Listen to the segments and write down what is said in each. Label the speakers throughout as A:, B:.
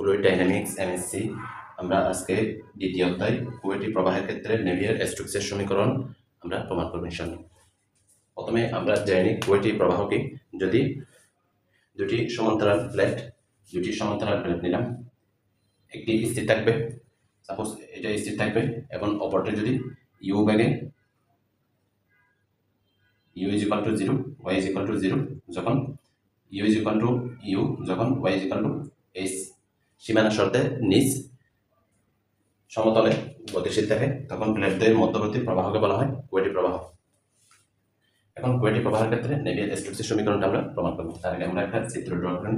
A: Fluid dynamics MSc আমরা আজকে দ্বিতীয় অধ্যায় কুয়েটি প্রবাহের ক্ষেত্রে নেভিয়ার স্ট্রোকসের সমীকরণ আমরা প্রমাণ করব ইনশাল্লাহ প্রথমে আমরা জানি কুয়েটি প্রবাহ কি। যদি দুটি সমান্তরাল প্লেট, দুটি সমান্তরাল প্লেট নিলাম, একটি স্থির থাকবে সাপোজ এটা স্থির থাকবে, এবং অপরটি যদি ইউ ব্যাগে U is equal to zero Y is equal to zero যখন U is equal to U যখন Y is equal to H সীমানা শর্তে নিজ সমতলে গতিশীল থাকে তখন প্লেটদের মধ্যবর্তী প্রবাহকে বলা হয় কুয়েটি প্রবাহ। এখন কুয়েটি প্রবাহের ক্ষেত্রে নেভিয়ার স্টোক্সের সমীকরণটা আমরা প্রমাণ করব। তার আগে আমরা একটা চিত্র ড্র করেন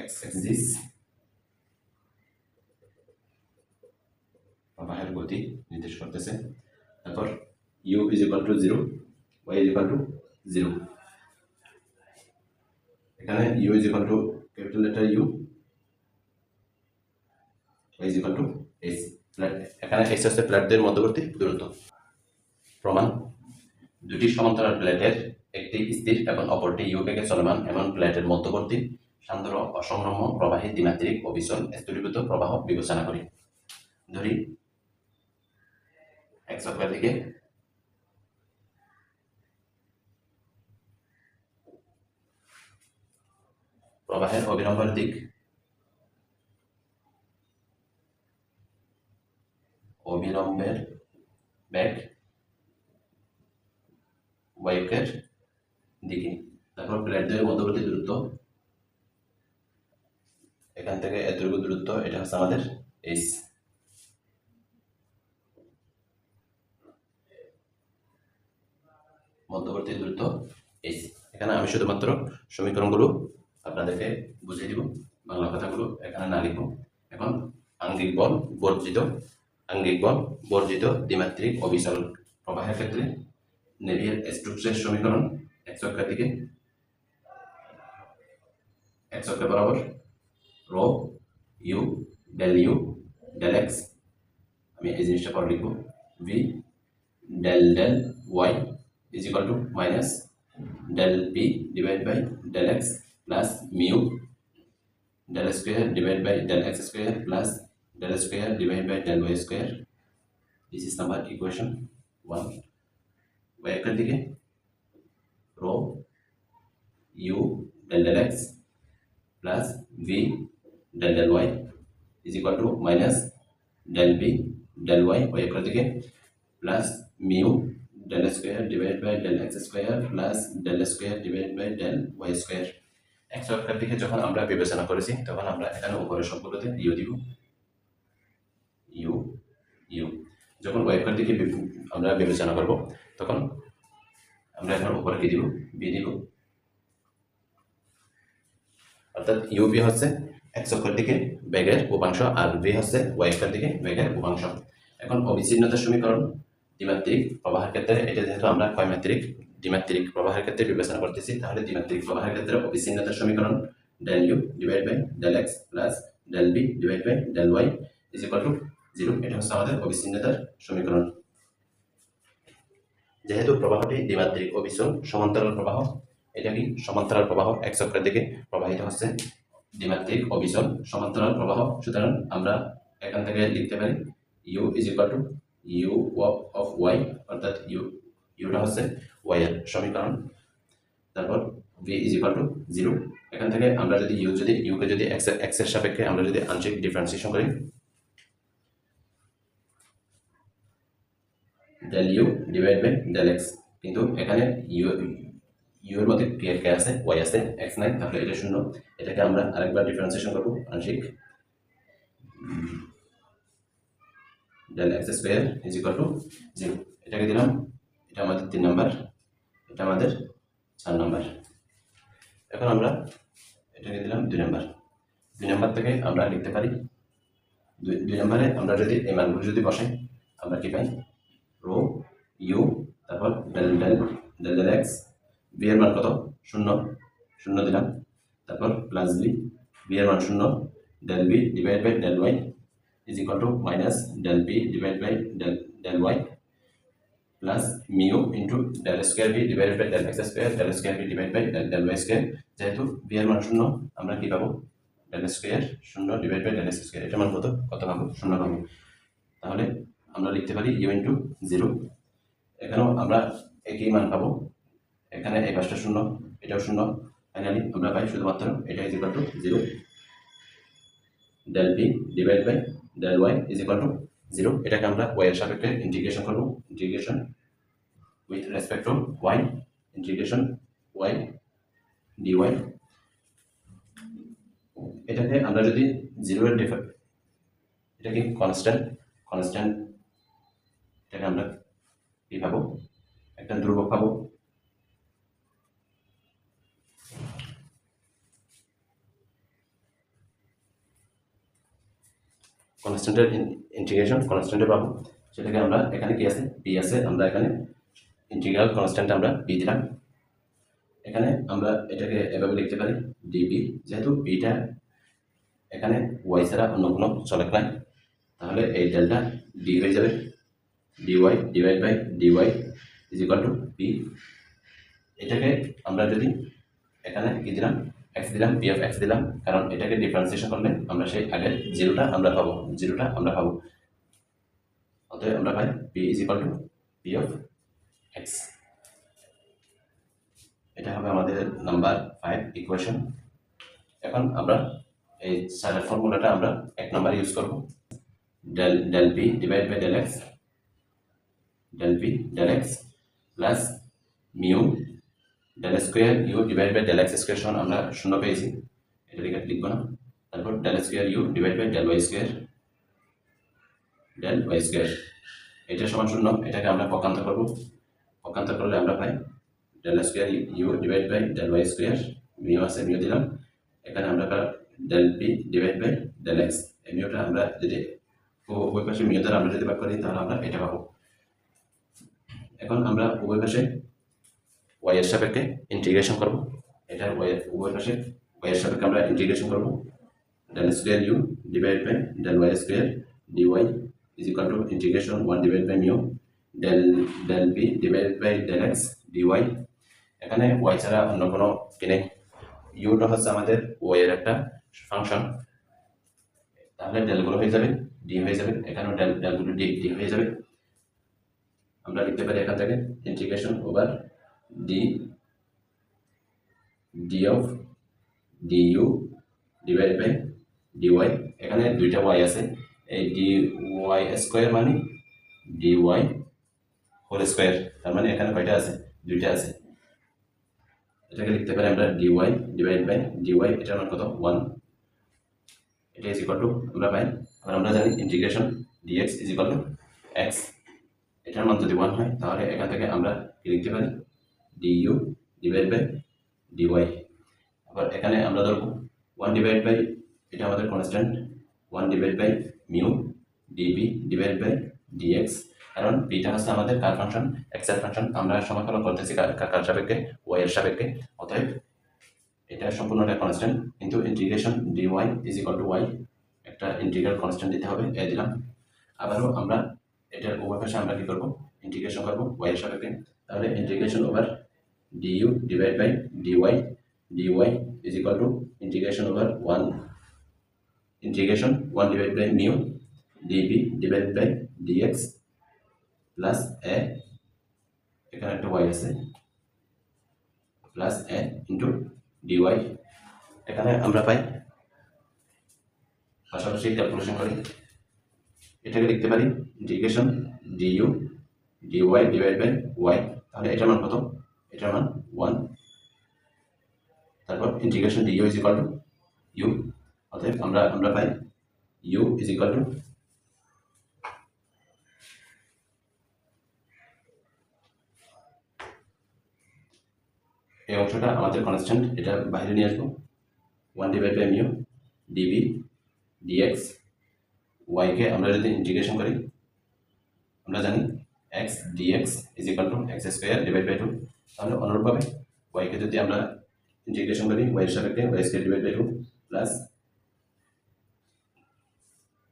A: এক্স এক্সিস প্রবাহের গতি নির্দেশ করতেছে। তারপর U is equal to zero Y is equal to zero এখানে U is equal to letter U Y is equal to H এখানে এইচ হচ্ছে প্লেটদের মধ্যবর্তী দূরত্ব। প্রমাণ, দুটি সমান্তরাল প্লেটের একটি স্থির এবং অপরটি ইউ বেগে চলমান এমন প্লেটের মধ্যবর্তী, সান্দ্র অসংক্রম্য প্রবাহী, দ্বিমাত্রিক অবিচল স্থূলীভূত প্রবাহ বিবেচনা করি। ধরি, এক চক্রের দিকে প্রবাহের অবিলম্বের দিক অবিলম্বের ব্যাগ ওয়াইকের দিকে তারপর প্লেটদের মধ্যবর্তী দূরত্ব এখান থেকে এতটুকু দূরত্ব এটা হচ্ছে আমাদের এইচ মধ্যবর্তী দূরত্ব এইচ এখানে আমি শুধুমাত্র সমীকরণগুলো আপনাদেরকে বুঝিয়ে দিব। বাংলা কথাগুলো এখানে না লিখব। এখন আঙ্গিক বল বর্জিত। আঙ্গিক বল বর্জিত দ্বিমাত্রিক অবিচল প্রবাহের ক্ষেত্রে নেভিয়ার স্টোক্সের সমীকরণ এক চক্রের দিকে। এক বরাবর rho, U, del U, del X. আমি এই জিনিসটা পরে লিখব। V, del del Y, is equal to minus del P divide by del X. Plus mu del square divide by del X square plus del square divide by del Y square this is number equation one Y একের দিকে rho U del del X plus V del del Y is equal to minus del P del Y Y একের দিকে plus mu del square divide by del X square plus del square divide by del Y square X অক্ষের দিকে যখন আমরা বিবেচনা করেছি, তখন আমরা এখানে উপরের সবগুলোতে ইউ দিব। You you. যখন ওয়াই অক্ষের দিকে বি- আমরা বিবেচনা করব, তখন আমরা এখন উপরে কি দিব? বি দিব। অর্থাৎ ইউবি হচ্ছে এক্স অক্ষের দিকে বেগের উপাংশ আর বি হচ্ছে ওয়াই অক্ষের দিকে বেগের উপাংশ। এখন অবিচ্ছিন্নতার সমীকরণ, দ্বিমাত্রিক প্রবাহের ক্ষেত্রে এটা যেহেতু আমরা কয়মাত্রিক দ্বিমাত্রিক প্রবাহের ক্ষেত্রে বিবেচনা করতেছি, তাহলে দ্বিমাত্রিক প্রবাহের ক্ষেত্রে অবিচ্ছিন্নতার সমীকরণ del U divide by del X plus del V divide by del Y is equal to zero এটা হচ্ছে আমাদের অবিচ্ছিন্নতার সমীকরণ। যেহেতু প্রবাহটি দ্বিমাত্রিক অবিচল সমান্তরাল প্রবাহ, এটা কি সমান্তরাল প্রবাহ? এক চক্রের দিকে প্রবাহিত হচ্ছে দ্বিমাত্রিক অবিচল সমান্তরাল প্রবাহ। সুতরাং আমরা এখান থেকে লিখতে পারি U is equal to U of Y অর্থাৎ ইউ ইউটা হচ্ছে ওয়াই এর সমীকরণ। তারপর V is equal to zero এখান থেকে আমরা যদি ইউ যদি ইউকে যদি এক্স এক্সের সাপেক্ষে আমরা যদি আংশিক ডিফারেন্সিয়েশন করি del U divide by del X কিন্তু এখানে ইউ ইউ এর মধ্যে কে কে আছে ওয়াই আছে এক্স নাই, তাহলে এটা শূন্য। এটাকে আমরা আরেকবার ডিফারেন্সিয়েশন করব, আংশিক। Del X square is equal to zero এটাকে দিলাম, এটা আমাদের তিন নাম্বার। এটা আমাদের চার নাম্বার। এখন আমরা এটাকে দিলাম দুই নাম্বার। দুই নাম্বার থেকে আমরা লিখতে পারি, দুই দুই নম্বরে আমরা যদি এই মানগুলো যদি বসাই, আমরা কি পাই? রো, ইউ, তারপর del del del del X V মান কত? শূন্য। শূন্য দিলাম। তারপর প্লাস বি বি এর মান শূন্য। Del V divide by del Y is equal to minus del V divide by del del Y plus mu into del square V divide by del X square del square V divide by del del Y square যেহেতু B এর মান শূন্য, আমরা কি পাবো? Del square শূন্য divide by del square এটা মান কত? কত পাবো? শূন্য পাবো। তাহলে আমরা লিখতে পারি ইউ ইন্টু জিরো এখানেও আমরা একই মান পাবো। এখানে এই পাঁচটা শূন্য, এটাও শূন্য। ফাইনালি আমরা পাই শুধুমাত্র এটা is equal to zero del P divide by del Y is equal to zero এটাকে আমরা ওয়াই এর সাপেক্ষে ইন্টিগ্রেশন করব। Integration with respect to Y integration Y d Y এটাকে আমরা যদি জিরো এর ডিফার এটা কি কনস্ট্যান্ট কনস্ট্যান্ট এটাকে আমরা কি পাবো একটা ধ্রুবক পাবো কনস্ট্যান্টের ইন্টিগ্রেশন কনস্ট্যান্টে পাবো সেটাকে আমরা এখানে কি আছে? পি আছে, আমরা এখানে ইন্টিগ্রাল কনস্ট্যান্ট আমরা পি দিলাম। এখানে আমরা এটাকে এভাবে লিখতে পারি ডিপি যেহেতু পিটা এখানে ওয়াই ছাড়া অন্য কোনো চলক নাই, তাহলে এই ডেলটা ডি হয়ে যাবে d Y divide by d Y is equal to P এটাকে আমরা যদি এখানে কি দিলাম? এক্স দিলাম পি অফ এক্স দিলাম, কারণ এটাকে ডিফারেন্সিয়েশন করলে আমরা সেই আগের জিরোটা আমরা পাবো, জিরোটা আমরা পাবো। অতএব আমরা পাই P is equal to P of X এটা হবে আমাদের নাম্বার ফাইভ ইকুয়েশন এখন আমরা এই সারের ফর্মুলাটা আমরা এক নাম্বার ইউজ করব। Del del P divide by del X del P del X plus mu del square U divide by del X square সমান আমরা শূন্য পেয়েছি। এটা লিখে লিখব না। তারপর del square U divide by del Y square del Y square এটা সমান শূন্য। এটাকে আমরা পক্ষান্তর করব। পক্ষান্তর করলে আমরা পাই। Del square U divide by del Y square mu আছে মিউ দিলাম। এখানে আমরা del P divide by del X এই মিউটা আমরা যদি ওই পাশে মিউ দ্বারা আমরা যদি ভাগ করি, তাহলে আমরা এটা পাবো। এখন আমরা উভয় পাশে ওয়াই এর সাপেক্ষে ইন্টিগ্রেশন করব। এটার ওয়াই উভয় পাশে ওয়াই এর সাপেক্ষে আমরা ইন্টিগ্রেশন করব। Del square U divide by del Y square d Y is equal to integration one divide by mu del del P divide by del X d Y এখানে Y ছাড়া অন্য কোনো কি নেই। ইউটা হচ্ছে আমাদের ওয়াই এর একটা ফাংশন তাহলে ডেলগুলো হয়ে যাবে ডি হয়ে যাবে। এখানেও ডেল ডেলগুলো ডি ডি হয়ে যাবে। আমরা লিখতে পারি এখান থেকে integration over D D of D U divide by D Y এখানে দুইটা ওয়াই আছে। এই ডি ওয়াই স্কোয়ার মানে ডি ওয়াই হোল স্কোয়ার তার মানে এখানে কয়টা আছে? দুইটা আছে। এটাকে লিখতে পারি আমরা D Y divide by D Y এটার মান কত? ওয়ান এটা ইজ ইকাল টু আমরা পাই। আর আমরা জানি integration d X is equal to X এটার মান যদি ওয়ান হয়, তাহলে এখান থেকে আমরা কি লিখতে পারি? ডিইউ ডিভাইড বাই ডিওয়াই আবার এখানে আমরা ধরবো ওয়ান ডিভাইড বাই এটা আমাদের constant one divide by mu d V divide by d X কারণ বিটা হচ্ছে আমাদের কার ফাংশন? এক্সের ফাংশন। আমরা সমাকলন করতেছি কার সাপেক্ষে? ওয়াই এর সাপেক্ষে। অতএব এটা সম্পূর্ণটা কনস্ট্যান্ট কিন্তু integration d y is equal to y একটা ইন্টিগ্রাল কনস্ট্যান্ট দিতে হবে এ দিলাম। আবারও আমরা এটার উভয় পাশে আমরা কি করব? ইন্টিগ্রেশন করব ওয়াই এর সাপেক্ষে। তাহলে integration over du divide by dy dy is equal to integration over one integration one divide by mu db divide by dx plus a এখানে একটা ওয়াই আছে প্লাস এ ইন্টু ডিওয়াই এখানে আমরা পাই। পাশাপাশি ক্যালকুলেশন করি। এটাকে লিখতে পারি integration du dy divide by y তাহলে এটার মান কত? এটার মান ওয়ান তারপর integration du is equal to u অতএব আমরা আমরা পাই ইউ ইজ ইকাল টু এই অংশটা আমাদের কনস্ট্যান্ট এটা বাইরে নিয়ে আসব। One divide by mu db dx ওয়াইকে আমরা যদি ইন্টিগ্রেশন করি, আমরা জানি x dx is equal to x square divide by two তাহলে অনুরূপভাবে ওয়াইকে যদি আমরা ইন্টিগ্রেশন করি ওয়াইয়ের সাপেক্ষে y square divide by two plus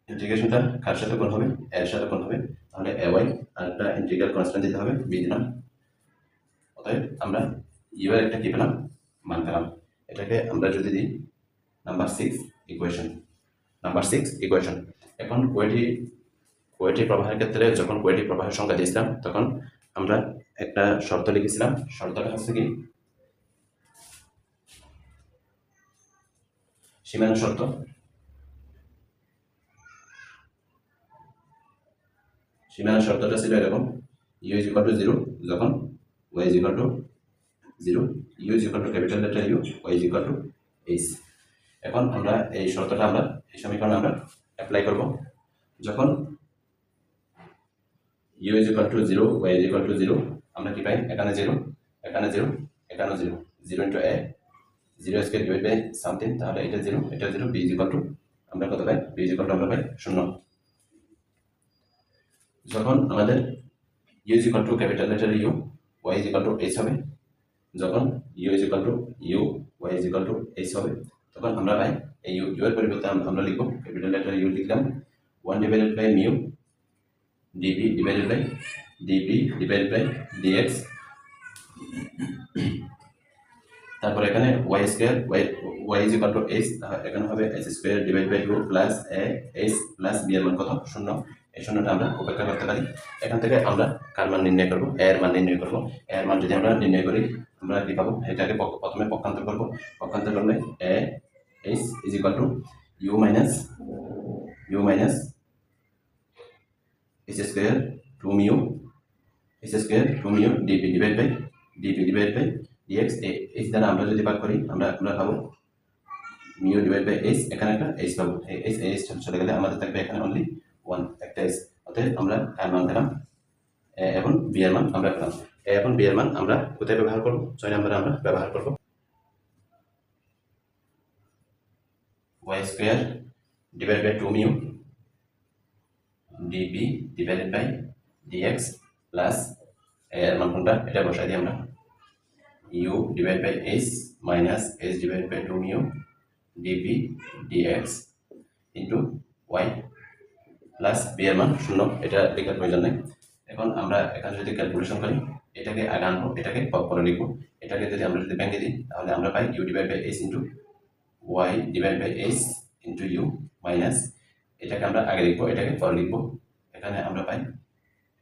A: ইন্টিগ্রেশনটা কার সাথে কোন হবে? এর সাথে কোন হবে। তাহলে এ ওয়াই আর একটা ইন্টিগ্রাল কনস্ট্যান্ট দিতে হবে বি দিলাম অতএব আমরা ইউ এর একটা কি পেলাম? মান পেলাম। এটাকে আমরা যদি দিই number six equation number six equation এখন কোয়েটি কোয়েটি প্রবাহের ক্ষেত্রে যখন কোয়েটি প্রবাহের সংখ্যা দিয়েছিলাম, তখন আমরা একটা শর্ত লিখেছিলাম। শর্তটা হচ্ছে কি? সীমানা শর্ত। সীমানা শর্তটা ছিল এরকম u is equal to zero যখন y is equal to zero u is equal to capital letter u y is equal to h এখন আমরা এই শর্তটা আমরা, এই সমীকরণে আমরা অ্যাপ্লাই করব। যখন u is equal to zero y is equal to zero আমরা কি পাই? এখানে জিরো এখানে জিরো এখানে zero zero into a zero square divide by something তাহলে এটা জিরো এটা zero b is equal to আমরা কত পাই? বি ইজ ইকাল টু আমরা পাই শূন্য। যখন আমাদের u is equal to capital letter u y is equal to h হবে যখন u is equal to u y is equal to h হবে, তখন আমরা পাই এই ইউ ইউ এর পরিবর্তে আম- আমরা লিখব ক্যাপিটাল লেটার ইউ লিখলাম one divided by mu dp divided by dp divided by dx তারপর এখানে y square y y is equal to h এখানে হবে h square divide by two plus a h plus b এর মান কত? শূন্য। এই শূন্যটা আমরা উপেক্ষা করতে পারি। এখান থেকে আমরা কার মান নির্ণয় করব? এর মান নির্ণয় করব। এর মান যদি আমরা নির্ণয় করি আমরা কি পাবো? এটাকে প্রথমে পক্ষান্তর করব। পক্ষান্তর করলে a h is equal to u minus u minus h square two mu h square two mu dp divide by dp divide by dx h দ্বারা আমরা যদি ভাগ করি, আমরা আমরা পাবো মিউ ডিভাইড বাই এইচ এখানে একটা এইচ পাবো। এই এইচ এইচ চলে গেলে আমাদের থাকবে এখানে অনলি ওয়ান একটা এইচ অতএব আমরা কার মান পেলাম। এবং বি এর মান আমরা পেলাম। এ এবং বি এর মান আমরা কোথায় ব্যবহার করব? ছয় নম্বরে আমরা ব্যবহার করব। Y square divide by two mu dp divided by dx plus এর মান কোনটা? এটা বসাই দিই আমরা। U divide by h minus h divide by two mu dp dx into y plus b এর মান শূন্য। এটা লেখার প্রয়োজন নেই। এখন আমরা এখানে যদি ক্যালকুলেশন করি এটাকে আগে আনব, এটাকে পরে লিখব। এটাকে যদি আমরা যদি ব্যাঙ্কে দিই, তাহলে আমরা পাই u divide by h into y divide by h into u minus এটাকে আমরা আগে লিখব, এটাকে পরে লিখব। এখানে আমরা পাই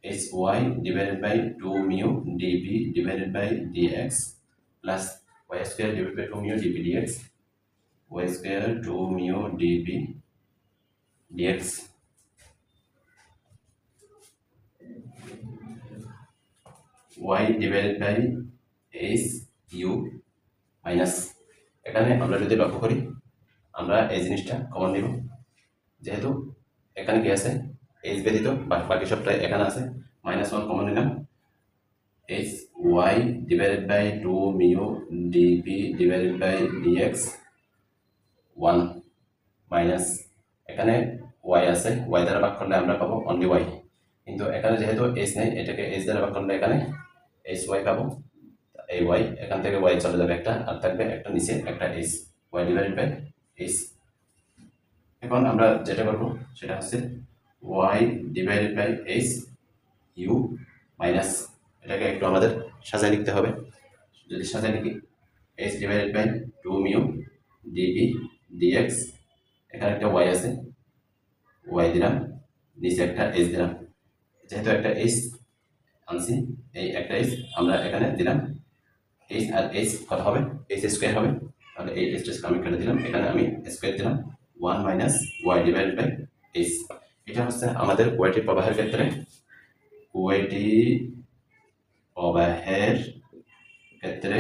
A: h y divided by two mu dp divided by dx plus y square divide by two mu dp dx y square two mu dp dx y divided by h u minus এখানে আমরা যদি লক্ষ্য করি, আমরা এই জিনিসটা common নিব। যেহেতু এখানে কি আছে? এইচ ব্যতীত বাকি সবটাই এখানে আছে। মাইনাস ওয়ান কমন নিলাম। H y divided by two mu dp divided by dx one minus এখানে ওয়াই আছে। ওয়াই দ্বারা ভাগ করলে আমরা পাবো অনলি ওয়াই কিন্তু এখানে যেহেতু এইচ নেই, এটাকে এইচ দ্বারা ভাগ করলে এখানে এইচ ওয়াই পাবো এই ওয়াই এখান থেকে ওয়াই চলে যাবে একটা, আর থাকবে একটা নিচে একটা h y divided by h এখন আমরা যেটা করব, সেটা হচ্ছে y divided by h u minus এটাকে একটু আমাদের সাজায় লিখতে হবে। যদি সাজায় লিখি h divided by two mu dp dx এখানে একটা ওয়াই আছে ওয়াই দিলাম, নিচে একটা এইচ দিলাম। যেহেতু একটা এইচ আনছি এই একটা এইচ আমরা এখানে দিলাম। এইচ আর এইচ কত হবে? এইচ স্কোয়ার হবে। তাহলে এই এইচটা আমি কেটে দিলাম। এখানে আমি স্কোয়ার দিলাম। One minus y divide by h এটা হচ্ছে আমাদের ওয়াইটি প্রবাহের ক্ষেত্রে। ওয়াইটি প্রবাহের ক্ষেত্রে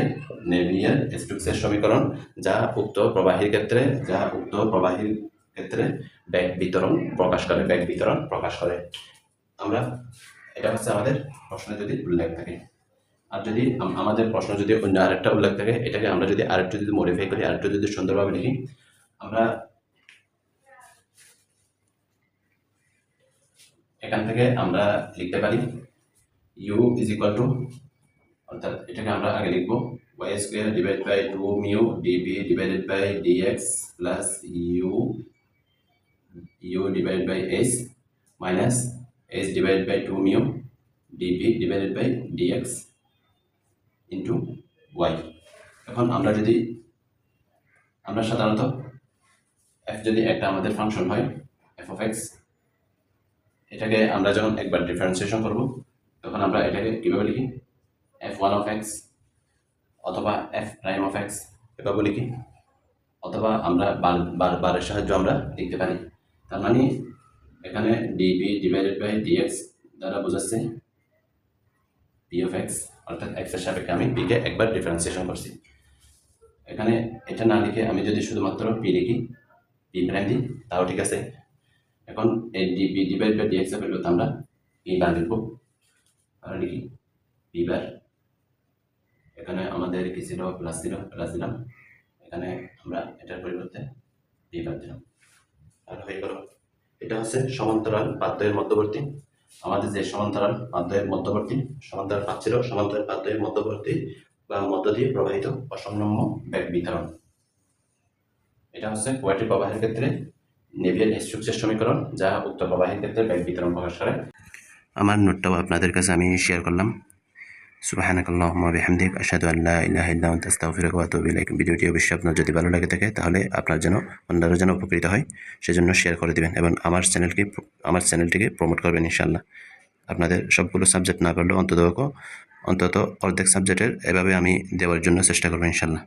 A: নেভিয়ার স্ট্রোকসের সমীকরণ, যা উক্ত প্রবাহীর ক্ষেত্রে, যা উক্ত প্রবাহীর ক্ষেত্রে ব্যাগ বিতরণ প্রকাশ করে, ব্যাগ বিতরণ প্রকাশ করে। আমরা এটা হচ্ছে আমাদের প্রশ্নে যদি উল্লেখ থাকে। আর যদি আমাদের প্রশ্ন যদি অন্য আরেকটা উল্লেখ থাকে, এটাকে আমরা যদি আরেকটু যদি মডিফাই করি, আরেকটু যদি সুন্দরভাবে লিখি আমরা এখান থেকে আমরা লিখতে পারি ইউ ইজ ইকুয়াল টু অর্থাৎ এটাকে আমরা আগে লিখব y square divide by two mu db divided by dx plus u u divide by h minus h divided by two mu db divided by dx into y এখন আমরা যদি, আমরা সাধারণত এফ যদি একটা আমাদের ফাংশন হয় এফ এক্স এটাকে আমরা যখন একবার ডিফারেন্সিয়েশন করব, তখন আমরা এটাকে কীভাবে লিখি? এফ ওয়ান অফ এক্স অথবা এফ প্রাইম অফ এক্স এভাবে লিখি। অথবা আমরা বার, বারের সাহায্য আমরা লিখতে পারি। তার মানে এখানে ডিপি ডিভাইডেড বাই ডিএক্স দ্বারা বোঝাচ্ছে পি অফ এক্স অর্থাৎ এক্সের সাপেক্ষে আমি পিকে একবার ডিফারেন্সিয়েশন করছি। এখানে এটা না লিখে আমি যদি শুধুমাত্র পি লিখি পি প্রাইম দিই, তাও ঠিক আছে। এখন এই ডিপি ডিভাইড বাই ডিএক্সের পরিবর্তে আমরা পি বার লিখব। আর লিখি পি বার এখানে আমাদের কি ছিল? প্লাস ছিল প্লাস দিলাম। এখানে আমরা এটার পরিবর্তে পি বার দিলাম। আর হয়ে গেল। এটা হচ্ছে সমান্তরাল পাদ্যের মধ্যবর্তী। আমাদের যে সমান্তরাল পাদ্যের মধ্যবর্তী, সমান্তরাল পাত ছিল, সমান্তরাল পাদ্যের মধ্যবর্তী বা মধ্য দিয়ে প্রবাহিত অসংলম্ব ব্যাগ বিতরণ। এটা হচ্ছে কোয়াটি প্রবাহের ক্ষেত্রে নেভিয়ার স্ট্রুকচার সমীকরণ, যা উক্ত প্রবাহের ক্ষেত্রে ব্যাগ বিতরণ প্রকাশ করে। আমার নোটটাও আপনাদের কাছে আমি শেয়ার করলাম। সুবাহানাক আল্লাহ বিহামদিক, আশহাদু আল্লাহ ইল্লাহ ইল্লাহ আস্তাগফিরুকা ওয়া ভিডিওটি অবশ্যই আপনার যদি ভালো লাগে থাকে, তাহলে আপনার যেন, অন্যরা যেন উপকৃত হয়, সেজন্য শেয়ার করে দিবেন এবং আমার চ্যানেলকে আমার চ্যানেলটিকে প্রমোট করবেন ইনশাল্লাহ আপনাদের সবগুলো সাবজেক্ট না পারলেও অন্তত অন্তত অর্ধেক সাবজেক্টের এভাবে আমি দেওয়ার জন্য চেষ্টা করব ইনশাআল্লাহ।